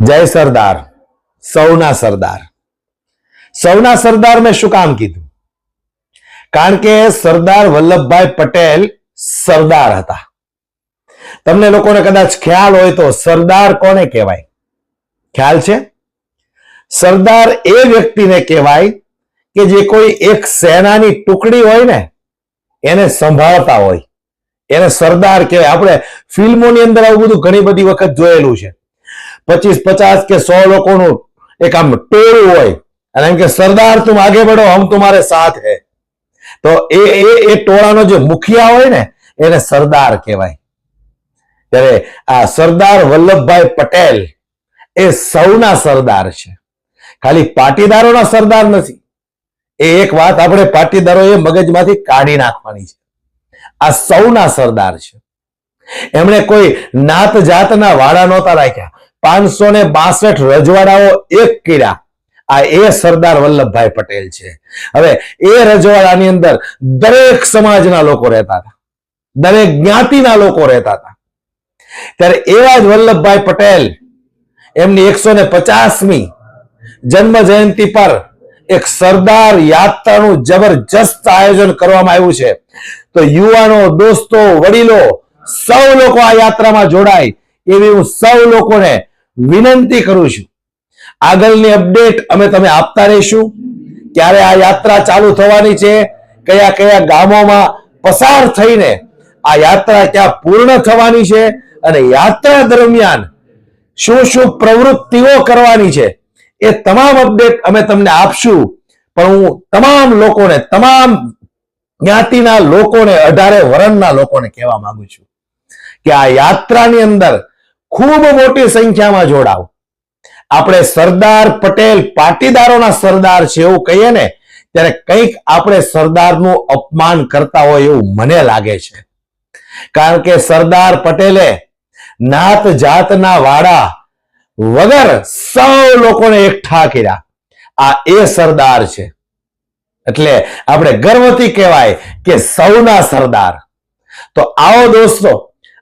જય સરદાર, સૌના સરદાર. સૌના સરદાર મેં શું કામ કીધું? કારણ કે સરદાર વલ્લભભાઈ પટેલ સરદાર હતા. તમને લોકોને કદાચ ખ્યાલ હોય તો સરદાર કોને કહેવાય? ખ્યાલ છે? સરદાર એ વ્યક્તિને કહેવાય કે જે કોઈ એક સેનાની ટુકડી હોય ને, એને સંભાળતા હોય. એને સરદાર કહેવાય. આપણે ફિલ્મોની અંદર આવું બધું ઘણી બધી વખત જોયેલું છે. પચીસ, પચાસ કે સો લોકોનું એક આમ ટોળું હોય. અને એમ કે, સરદાર, તું આગે બઢો હમ તુમારે સાથ હે. તો એ એ ટોળાનો જે મુખિયા હોય ને, એને સરદાર કહેવાય. ત્યારે આ સરદાર વલ્લભભાઈ પટેલ એ સૌના સરદાર છે. ખાલી પાટીદારોના સરદાર નથી. એ એક વાત આપણે પાટીદારોએ મગજમાંથી કાઢી નાખવાની છે. આ સૌના સરદાર છે. એમણે કોઈ નાત જાતના વાડા નહોતા રાખ્યા. પાંચસો ને બાસઠ રજવાડાઓ એક કર્યા. આ એ સરદાર વલ્લભભાઈ પટેલ છે. હવે એ રજવાડાની અંદર દરેક સમાજના લોકો રહેતા હતા. દરેક જ્ઞાતિના લોકો રહેતા હતા. ત્યારે એવા જ વલ્લભભાઈ પટેલ, એમની એકસો ને પચાસમી જન્મ જયંતિ પર એક સરદાર યાત્રાનું જબરજસ્ત આયોજન કરવામાં આવ્યું છે. તો યુવાનો, દોસ્તો, વડીલો, સૌ લોકો આ યાત્રામાં જોડાય. એવી હું સૌ લોકોને વિનંતી કરું છું. આગળની અપડેટ અમે તમે આપતા રહીશું. ક્યારે આ યાત્રા ચાલુ થવાની છે. કયા કયા ગામોમાં પસાર થઈને આ યાત્રા ક્યાં પૂર્ણ થવાની છે અને યાત્રા દરમિયાન શું શું પ્રવૃત્તિઓ કરવાની છે એ તમામ અપડેટ અમે તમને આપશું. પણ હું તમામ લોકોને, તમામ જ્ઞાતિના લોકોને, અઢારે વરણના લોકોને કહેવા માંગુ છું કે આ યાત્રાની અંદર ખૂબ મોટી સંખ્યામાં જોડાવ આપણે સરદાર પટેલ પાટીદારોના સરદાર છે એવું કહીએ ને, ત્યારે કંઈક આપણે સરદારનું અપમાન કરતા હોય એવું મને લાગે છે. કારણ કે સરદાર પટેલે નાત જાતના વાડા વગર સૌ લોકોને એકઠા કર્યા. આ એ સરદાર છે. એટલે આપણે ગર્વથી કહેવાય કે સૌના સરદાર. તો આવો દોસ્તો,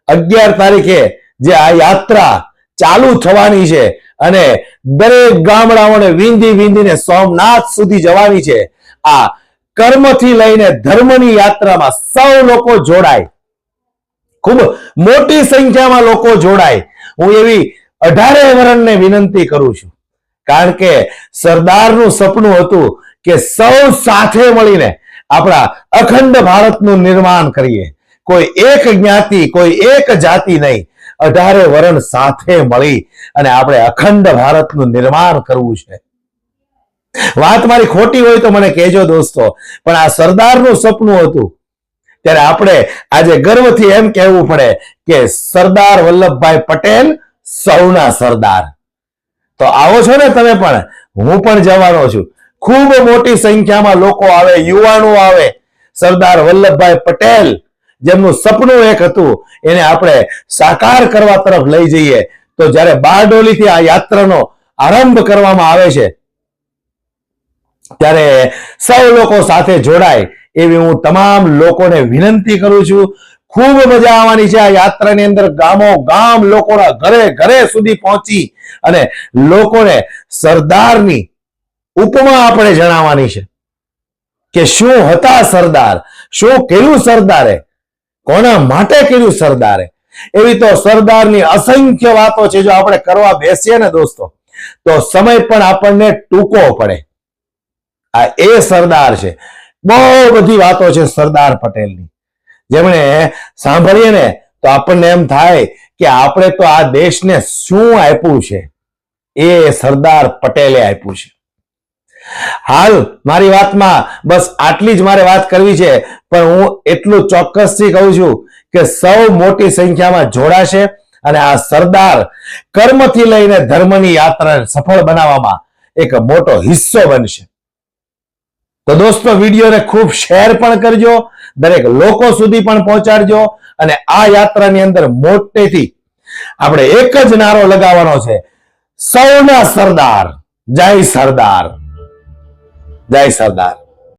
અગિયાર તારીખે જે આ યાત્રા ચાલુ થવાની છે અને દરેક ગામડાઓને વિંધી વિંધીને સોમનાથ સુધી જવાની છે. આ કર્મથી લઈને ધર્મની યાત્રામાં સૌ લોકો જોડાય. ખૂબ મોટી સંખ્યામાં લોકો જોડાય. હું એવી અઢારે વરણને વિનંતી કરું છું. કારણ કે સરદારનું સપનું હતું કે સૌ સાથે મળીને આપણા અખંડ ભારતનું નિર્માણ કરીએ. કોઈ એક જ્ઞાતિ, કોઈ એક જાતિ નહીં. અઢારે વરણ સાથે મળી અને આપણે અખંડ ભારતનું નિર્માણ કરવું છે. વાત મારી ખોટી હોય તો મને કહેજો દોસ્તો, પણ આ સરદારનું સપનું હતું. ત્યારે આપણે આજે ગર્વથી એમ કહેવું પડે કે સરદાર વલ્લભભાઈ પટેલ સૌના સરદાર. તો આવો છો ને તમે પણ? હું પણ જવાનો છું. ખૂબ મોટી સંખ્યામાં લોકો આવે, યુવાનો આવે. સરદાર વલ્લભભાઈ પટેલ જેમનું સપનું એક હતું, એને આપણે સાકાર કરવા તરફ લઈ જઈએ. તો જ્યારે બારડોલીથી આ યાત્રાનો આરંભ કરવામાં આવે છે, ત્યારે સૌ લોકો સાથે જોડાય એવી હું તમામ લોકોને વિનંતી કરું છું. ખૂબ મજા આવવાની છે આ યાત્રાની અંદર ગામો ગામ લોકોના ઘરે ઘરે સુધી પહોંચી અને લોકોને સરદારની ઉપમા આપણે જણાવવાની છે કે શું હતા સરદાર, શું કર્યું સરદારે? કોના માટે કર્યું સરદારે? એવી તો સરદારની અસંખ્ય વાતો છે, જો આપણે કરવા બેસીએ ને દોસ્તો, તો સમય પણ આપણને ટૂંકો પડે. આ એ સરદાર છે. બહુ બધી વાતો છે સરદાર પટેલની. જેમણે સાંભળીએ ને, તો આપણને એમ થાય કે આપણે તો આ દેશને શું આપ્યું છે? એ સરદાર પટેલે આપ્યું છે. હાલ મારી વાતમાં બસ આટલી જ મારે વાત કરવી છે, પણ હું એટલું ચોક્કસથી કહું છું કે સૌ મોટી સંખ્યામાં જોડાશે અને આ સરદાર કર્મથી લઈને ધર્મની યાત્રાને સફળ બનાવવામાં એક મોટો હિસ્સો બનશે. તો દોસ્તો, વિડીયોને ખૂબ શેર પણ કરજો, દરેક લોકો સુધી પણ પહોંચાડજો અને આ યાત્રાની અંદર મોટેથી આપણે એક જ નારો લગાવવાનો છે, સૌના સરદાર, જય સરદાર. જય સરદાર